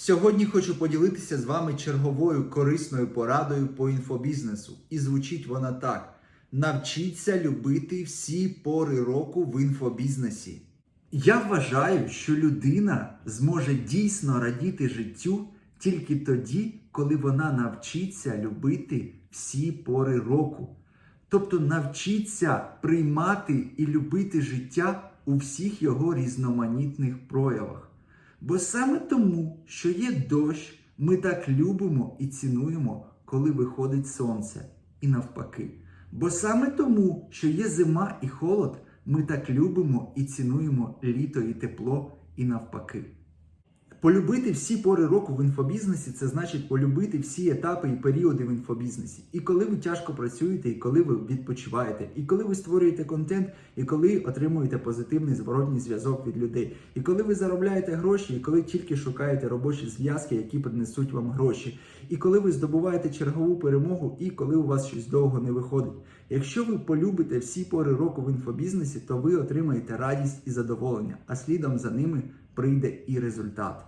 Сьогодні хочу поділитися з вами черговою корисною порадою по інфобізнесу. І звучить вона так: навчіться любити всі пори року в інфобізнесі. Я вважаю, що людина зможе дійсно радіти життю тільки тоді, коли вона навчиться любити всі пори року. Тобто навчиться приймати і любити життя у всіх його різноманітних проявах. Бо саме тому, що є дощ, ми так любимо і цінуємо, коли виходить сонце, і навпаки. Бо саме тому, що є зима і холод, ми так любимо і цінуємо літо і тепло, і навпаки. Полюбити всі пори року в інфобізнесі це значить полюбити всі етапи і періоди в інфобізнесі. І коли ви тяжко працюєте, і коли ви відпочиваєте, і коли ви створюєте контент, і коли отримуєте позитивний зворотній зв'язок від людей, і коли ви заробляєте гроші, і коли тільки шукаєте робочі зв'язки, які принесуть вам гроші, і коли ви здобуваєте чергову перемогу, і коли у вас щось довго не виходить. Якщо ви полюбите всі пори року в інфобізнесі, то ви отримаєте радість і задоволення, а слідом за ними прийде і результат.